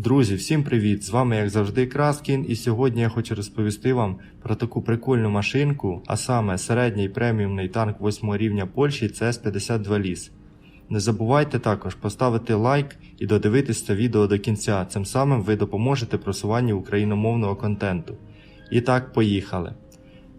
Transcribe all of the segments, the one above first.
Друзі, всім привіт! З вами, як завжди, Краскін, і сьогодні я хочу розповісти вам про таку прикольну машинку, а саме середній преміумний танк 8 рівня Польщі CS-52 ліс. Не забувайте також поставити лайк і додивитись це відео до кінця, цим самим ви допоможете просуванню україномовного контенту. І так, поїхали.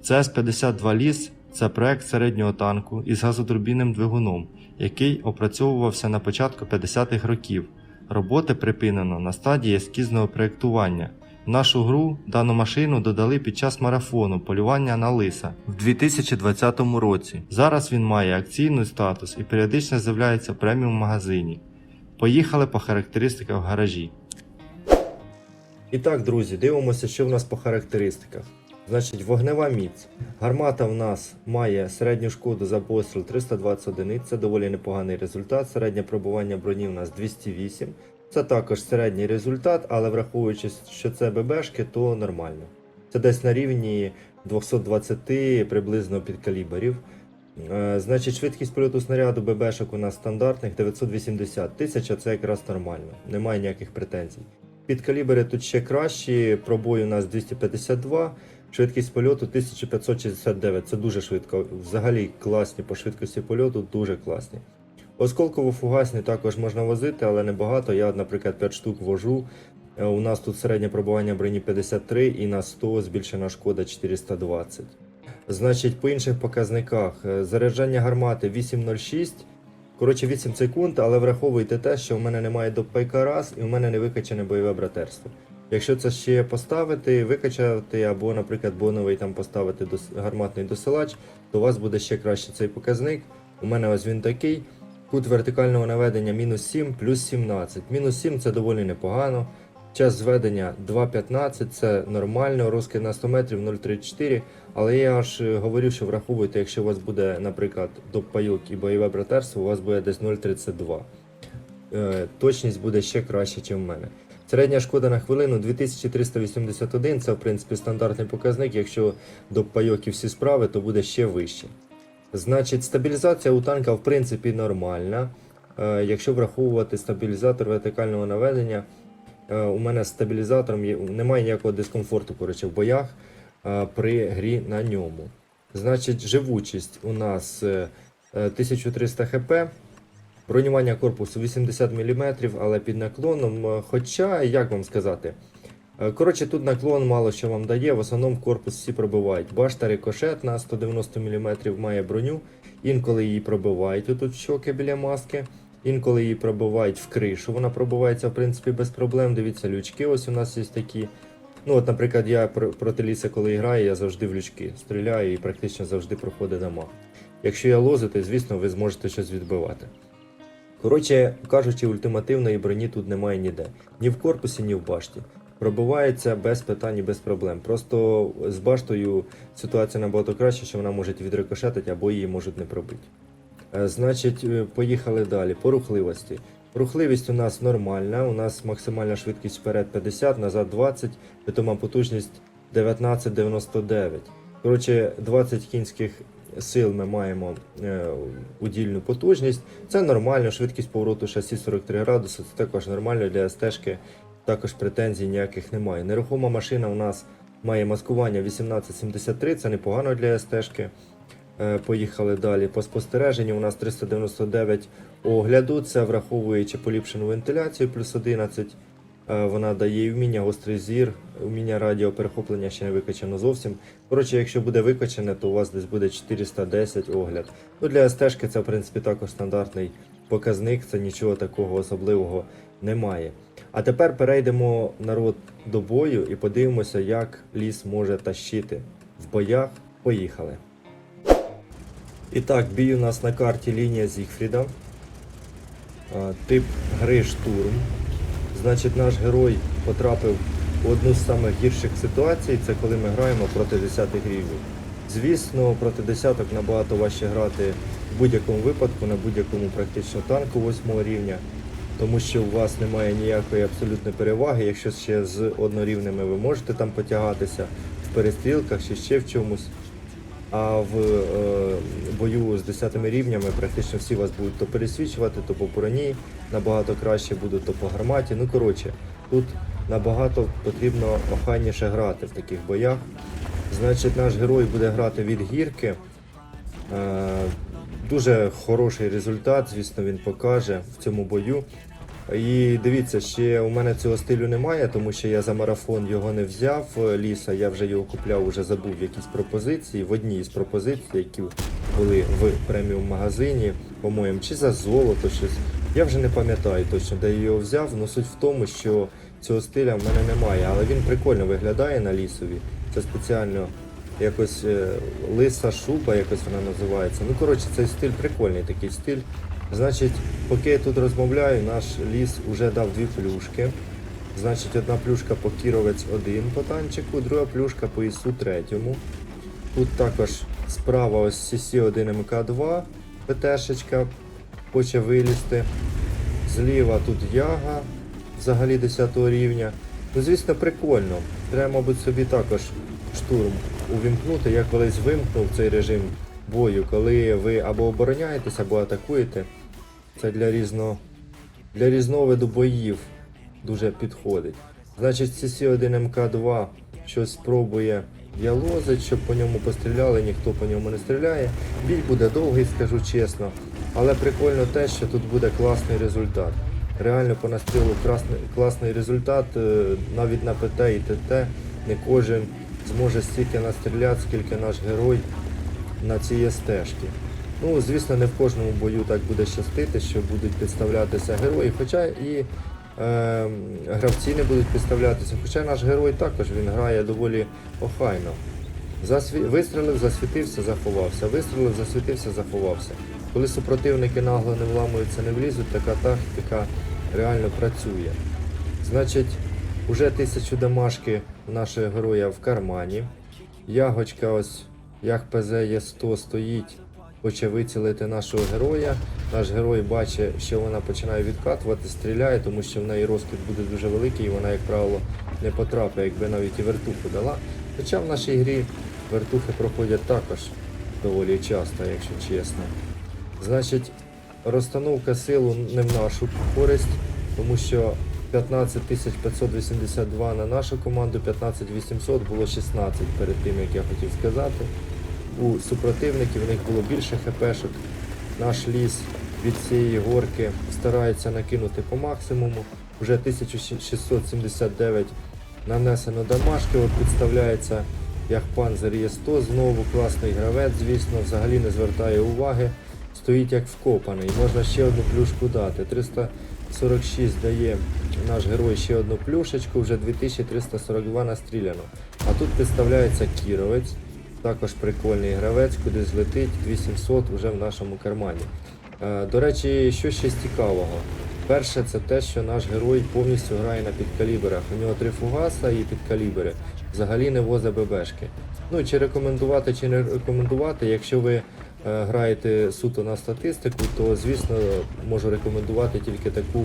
CS-52 ліс це проект середнього танку із газотурбінним двигуном, який опрацьовувався на початку 50-х років. Роботи припинено на стадії ескізного проєктування. В нашу гру дану машину додали під час марафону полювання на лиса в 2020 році. Зараз він має акційний статус і періодично з'являється в преміум магазині. Поїхали по характеристиках в гаражі. І так, друзі, дивимося, що в нас по характеристиках. Значить, вогнева міць. Гармата в нас має середню шкоду за постріл 320 одиниць, це доволі непоганий результат. Середнє пробування броні у нас 208. Це також середній результат, але враховуючи, що це ББшки, то нормально. Це десь на рівні 220 приблизно підкаліберів. Е, Значить, швидкість польоту снаряду ББшок у нас стандартних 980 тисяч, це якраз нормально, немає ніяких претензій. Підкалібери тут ще кращі, пробой у нас 252, швидкість польоту 1569. Це дуже швидко. Взагалі класні по швидкості польоту, дуже класні. Осколково-фугасні також можна возити, але не багато. Я, наприклад, 5 штук вожу. Е, У нас тут середнє пробування броні 53 і на 100 збільшена шкода 420. Значить, по інших показниках е, заряджання гармати 8.06. Коротше, 8 секунд, але враховуйте те, що в мене немає допайка раз і в мене не викачане бойове братерство. Якщо це ще поставити, викачати, або, наприклад, боновий там поставити дос- гарматний досилач, то у вас буде ще краще цей показник. У мене ось він такий. Кут вертикального наведення мінус 7 плюс 17. Мінус 7 це доволі непогано. Час зведення 2.15 це нормально, розкид на 100 метрів 0.34. Але я ж е, говорив, що враховуйте, якщо у вас буде, наприклад, допайок і бойове братерство, у вас буде десь 0.32. Е, точність буде ще краще, ніж в мене. Середня шкода на хвилину 2381, це в принципі стандартний показник. Якщо допайок і всі справи, то буде ще вище. Значить, стабілізація у танка в принципі нормальна. Е, якщо враховувати стабілізатор вертикального наведення, е, у мене з стабілізатором немає ніякого дискомфорту коротше, в боях е, при грі на ньому. Значить, живучість у нас е, е, 1300 хп, бронювання корпусу 80 мм, але під наклоном. е, Хоча, як вам сказати, Е, Коротше, тут наклон мало що вам дає, в основному корпус всі пробивають. Башта рикошетна 190 мм має броню, інколи її пробивають отут щоки біля маски, інколи її пробивають в кришу. Вона пробивається в принципі без проблем. Дивіться, лючки ось у нас є такі. Ну от, наприклад, я проти ліса, коли граю, я завжди в лючки стріляю і практично завжди проходить дамаг. Якщо я лозу, то звісно ви зможете щось відбивати. Коротше кажучи, ультимативної броні тут немає ніде. Ні в корпусі, ні в башті. Пробивається без питань і без проблем. Просто з баштою ситуація набагато краще, що вона може відрикошетити або її можуть не пробити. Е, Значить, е, поїхали далі. По рухливості. Рухливість у нас нормальна, у нас максимальна швидкість вперед 50, назад 20, питома потужність 19,99. Коротше, 20 кінських сил ми маємо е, удільну потужність. Це нормально, швидкість повороту шасі 43 градуси, це також нормально для стежки, також претензій ніяких немає. Нерухома машина у нас має маскування 1873, це непогано для стежки. Е, Поїхали далі. По спостереженню у нас 399 огляду. Це враховуючи поліпшену вентиляцію, плюс 11. Е, Вона дає і вміння гострий зір, вміння радіоперехоплення ще не викачано зовсім. Коротше, якщо буде викачане, то у вас десь буде 410 огляд. Ну, для стежки це в принципі також стандартний показник, це нічого такого особливого немає. А тепер перейдемо народ до бою і подивимося, як ліс може тащити в боях. Поїхали. І так, бій у нас на карті лінія Зігфріда. Тип гри штурм. Значить, наш герой потрапив в одну з самих гірших ситуацій, це коли ми граємо проти 10 рівнів. Звісно, проти десяток набагато важче грати в будь-якому випадку, на будь-якому практично танку 8 рівня, тому що у вас немає ніякої абсолютної переваги. Якщо ще з однорівними ви можете там потягатися в перестрілках чи ще в чомусь, А в е, бою з 10 рівнями практично всі вас будуть то пересвічувати, то по броні, набагато краще будуть, то по гарматі. Ну коротше, тут набагато потрібно охайніше грати в таких боях. Значить, наш герой буде грати від гірки. Е, Дуже хороший результат, звісно, він покаже в цьому бою. І дивіться, ще у мене цього стилю немає, тому що я за марафон його не взяв ліса. Я вже його купляв, вже забув якісь пропозиції. В одній із пропозицій, які були в преміум магазині, по-моєму, чи за золото, щось. Я вже не пам'ятаю точно, де я його взяв. але суть в тому, що цього стиля в мене немає, але він прикольно виглядає на лісові. Це спеціально якось е, лиса шуба, якось вона називається. Ну, коротше, цей стиль прикольний такий стиль. Значить, поки я тут розмовляю, наш ліс вже дав дві плюшки. Значить, одна плюшка по кіровець 1 по танчику, друга плюшка по ісу третьому. Тут також справа ось CC1 МК2, ПТшечка хоче вилізти. Зліва тут яга, взагалі 10 рівня. Ну, звісно, прикольно. Треба, мабуть, собі також штурм увімкнути. Я колись вимкнув цей режим бою, коли ви або обороняєтесь, або атакуєте. Це для різно... для різновиду боїв дуже підходить. Значить, CC1 МК2 щось спробує ялозить, щоб по ньому постріляли, ніхто по ньому не стріляє. Бій буде довгий, скажу чесно. Але прикольно те, що тут буде класний результат. Реально по настрілу красний, класний результат. е, Навіть на ПТ і ТТ не кожен зможе стільки настріляти, скільки наш герой на цій стежці. Ну, звісно, не в кожному бою так буде щастити, що будуть підставлятися герої, хоча і е, гравці не будуть підставлятися. Хоча наш герой також він грає доволі охайно. Засві... Вистрілив, засвітився, заховався. Вистрілив, засвітився, заховався. Коли супротивники нагло не вламуються, не влізуть, така тактика реально працює. Значить, уже тисячу дамашки нашого героя в кармані. Ягочка ось, як ПЗ є 100 стоїть, хоче вицілити нашого героя. Наш герой бачить, що вона починає відкатувати, стріляє, тому що в неї розкид буде дуже великий і вона, як правило, не потрапить, якби навіть і вертуху дала. Хоча в нашій грі вертухи проходять також доволі часто, якщо чесно. Значить, розстановка сил не в нашу користь, тому що 15 582 на нашу команду, 15 800 було 16 перед тим, як я хотів сказати. У супротивників в них було більше хпшок. Наш ліс від цієї горки старається накинути по максимуму. Вже 1679 нанесено дамашки, от підставляється як панзер є 100 знову класний гравець, звісно, взагалі не звертає уваги. Стоїть як вкопаний. Можна ще одну плюшку дати. 346 дає наш герой ще одну плюшечку, вже 2342 настріляно. А тут підставляється кіровець, також прикольний гравець, куди злетить 2700 вже в нашому кармані. Е, До речі, що ще цікавого? Перше, це те, що наш герой повністю грає на підкаліберах. У нього три фугаса і підкалібери. Взагалі не возить ББшки. Ну чи рекомендувати, чи не рекомендувати, якщо ви е, граєте суто на статистику, то звісно можу рекомендувати тільки таку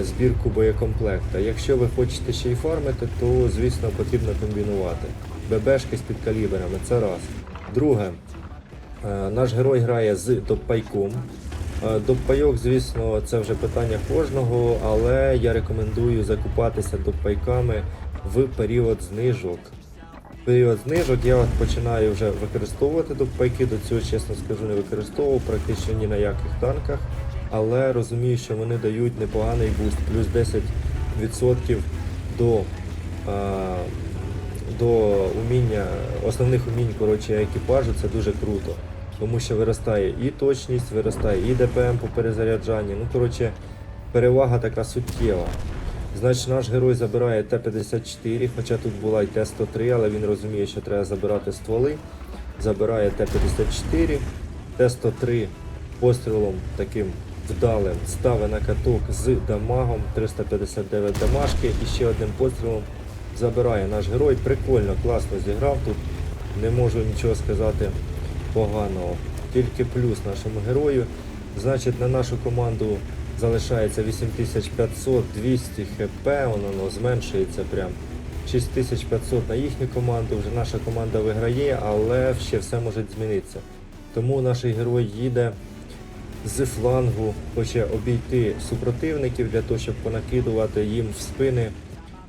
е, збірку боєкомплекта. Якщо ви хочете ще й фармити, то звісно потрібно комбінувати. ББшки з підкаліберами, це раз. Друге, Е, Наш герой грає з доппайком. Е, Доппайок, звісно, це вже питання кожного, але я рекомендую закупатися доппайками в період знижок. Період знижок я починаю вже використовувати доппайки, до цього, чесно скажу, не використовував практично ні на яких танках, але розумію, що вони дають непоганий буст, плюс 10% до, е, до уміння, основних умінь коротше, екіпажу, це дуже круто. Тому що виростає і точність, виростає і ДПМ по перезаряджанні. Ну, коротше, перевага така суттєва. Значить, наш герой забирає Т-54, хоча тут була й Т-103, але він розуміє, що треба забирати стволи. Забирає Т-54, Т-103 пострілом таким вдалим ставить на каток з дамагом 359 дамажки і ще одним пострілом забирає наш герой. Прикольно, класно зіграв тут. Не можу нічого сказати поганого. Тільки плюс нашому герою. Значить, на нашу команду залишається 8500, 200 хп, воно, воно зменшується прям. 6500 на їхню команду. Вже наша команда виграє, але ще все може змінитися. Тому наш герой їде з флангу, хоче обійти супротивників для того, щоб понакидувати їм в спини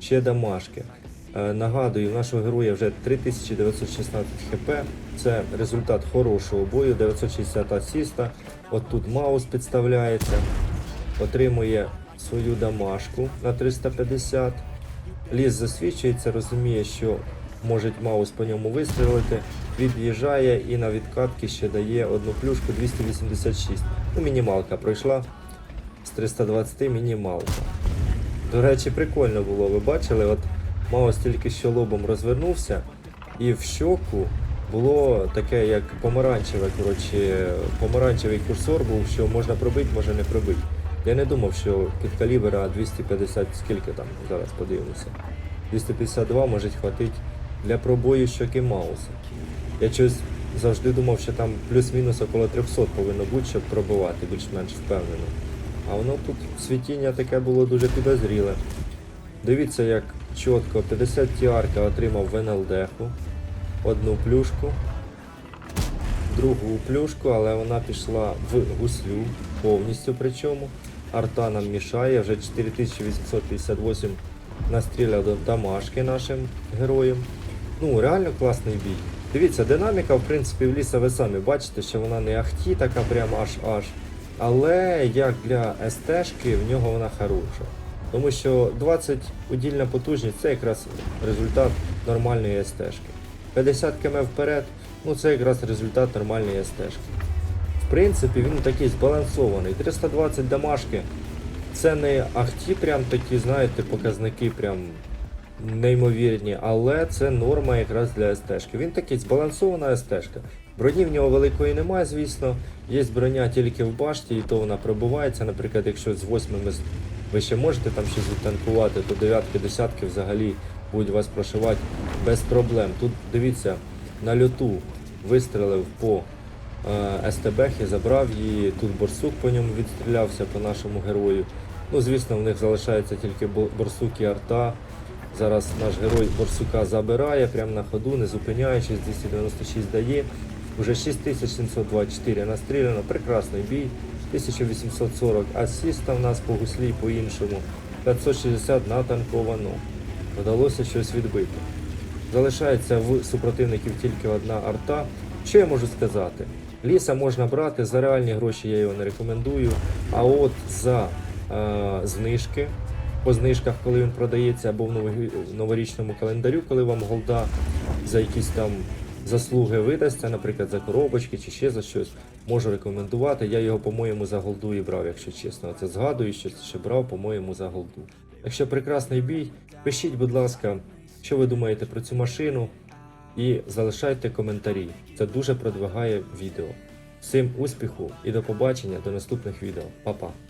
ще дамашки. Е, Нагадую, нашого героя вже 3916 хп. Це результат хорошого бою, 960 асіста. От тут Маус підставляється, отримує свою дамашку на 350. Ліс засвідчується, розуміє, що може Маус по ньому вистрілити, від'їжджає і на відкатки ще дає одну плюшку 286. Ну, мінімалка пройшла з 320 мінімалка. До речі, прикольно було, ви бачили, от Маус тільки що лобом розвернувся, і в щоку було таке, як помаранчеве, коротше, помаранчевий курсор був, що можна пробити, може не пробити. Я не думав, що під калібра 250, скільки там, зараз подивимося. 252 може хватить для пробою щоки Мауса. Я щось завжди думав, що там плюс-мінус около 300 повинно бути, щоб пробувати більш-менш впевнено. А воно тут світіння таке було дуже підозріле. Дивіться, як чітко 50 тіарка отримав в НЛД-ху, одну плюшку, другу плюшку, але вона пішла в гуслю повністю причому. Арта нам мішає, вже 4858 настріляв до дамашки нашим героям. Ну, реально класний бій. Дивіться, динаміка, в принципі, в ліса ви самі бачите, що вона не ахті, така прям аж аж. Але як для СТ-шки, в нього вона хороша. Тому що 20 удільна потужність це якраз результат нормальної СТ-шки. 50 км вперед, ну це якраз результат нормальної СТ-шки. В принципі, він такий збалансований. 320 дамашки. Це не ахті, прям такі, знаєте, показники прям неймовірні, але це норма якраз для СТ-шки. Він такий збалансована СТ-шка. Броні в нього великої немає, звісно. Є броня тільки в башті, і то вона пробувається. Наприклад, якщо з восьмими з- ви ще можете там щось відтанкувати, то дев'ятки, десятки взагалі будуть вас прошивати без проблем. Тут дивіться, на льоту вистрелив по е, СТБ, забрав її. Тут борсук по ньому відстрілявся по нашому герою. Ну, звісно, в них залишається тільки борсук і арта. Зараз наш герой борсука забирає прямо на ходу, не зупиняючись, 296 дає. Уже 6724 настріляно, прекрасний бій. 1840 асіста в нас по гуслі по-іншому. 560 натанковано. Вдалося щось відбити. Залишається в супротивників тільки одна арта. Що я можу сказати? Ліса можна брати, за реальні гроші я його не рекомендую. А от за е, знижки, по знижках, коли він продається, або в новорічному календарю, коли вам голда за якісь там заслуги видасться, наприклад, за коробочки чи ще за щось, можу рекомендувати. Я його, по-моєму, за голду і брав, якщо чесно. Це згадую, що ще брав, по-моєму, за голду. Якщо прекрасний бій, пишіть, будь ласка, що ви думаєте про цю машину, і залишайте коментарі. Це дуже продвигає відео. Всім успіху і до побачення до наступних відео. Па-па!